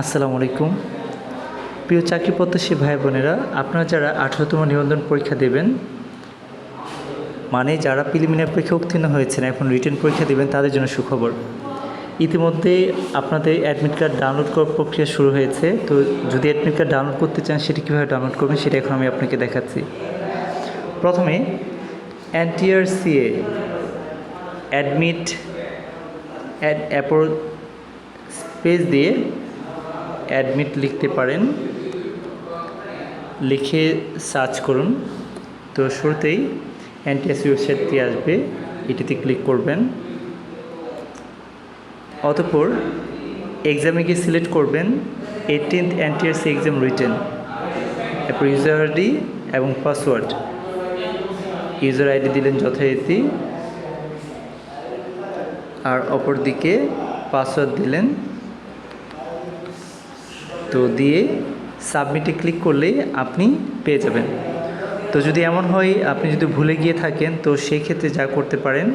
আসসালামু আলাইকুম। প্রিয় চাকরি প্রত্যাশী ভাই বোনেরা, আপনারা যারা আঠারোতম নিবন্ধন পরীক্ষা দেবেন মানে যারা প্রিলিমিনারি পরীক্ষা উত্তীর্ণ হয়েছেন, এখন রিটার্ন পরীক্ষা দেবেন, তাদের জন্য সুখবর। ইতিমধ্যে আপনাদের অ্যাডমিট কার্ড ডাউনলোড করার প্রক্রিয়া শুরু হয়েছে। তো যদি অ্যাডমিট কার্ড ডাউনলোড করতে চান, সেটি কীভাবে ডাউনলোড করবেন, সেটা এখন আমি আপনাকে দেখাচ্ছি। প্রথমে, এনটিআরসিএ অ্যাডমিট অ্যাড অ্যাপোর স্পেস দিয়ে অ্যাডমিট লিখতে পারেন। লিখে সার্চ করুন। তো শুরুতেই এনটিএস ওয়েবসাইটটি আসবে। এটিতে ক্লিক করবেন। অতপর এক্সামে গিয়ে সিলেক্ট করবেন। এইটিনথ এনটিএস এক্সাম রিটেন এরপর ইউজার আইডি এবং পাসওয়ার্ড ইউজার আইডি দিলেন যথারীতি। আর অপর দিকে পাসওয়ার্ড দিলেন। তো দিয়ে সাবমিটে ক্লিক করলেই আপনি পেয়ে যাবেন। তো যদি এমন হয়, আপনি যদি ভুলে গিয়ে থাকেন, তো সেই ক্ষেত্রে যা করতে পারেন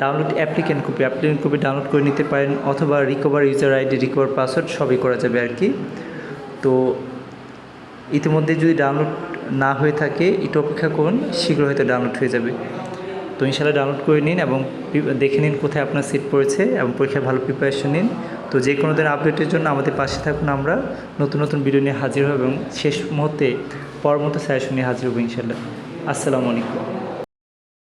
download applicant copy applicant copy download করে নিতে পারেন, অথবা recover user ID recover password সবই করা যাবে আর কি। তো ইতিমধ্যে যদি ডাউনলোড না হয়ে থাকে, একটু অপেক্ষা করুন শীঘ্র হয়তো ডাউনলোড হয়ে যাবে। তো ইনশাল্লাহ ডাউনলোড করে নিন এবং দেখে নিন কোথায় আপনার সিট পড়েছে এবং পরীক্ষায় ভালো প্রিপারেশন নিন। তো যে কোনো দিন আপডেটের জন্য আমাদের পাশে থাকুন। আমরা নতুন নতুন ভিডিও নিয়ে হাজির হব এবং শেষ মুহূর্তে পর মতো সাজেশন নিয়ে হাজির হব ইনশাল্লাহ আসসালামু আলাইকুম।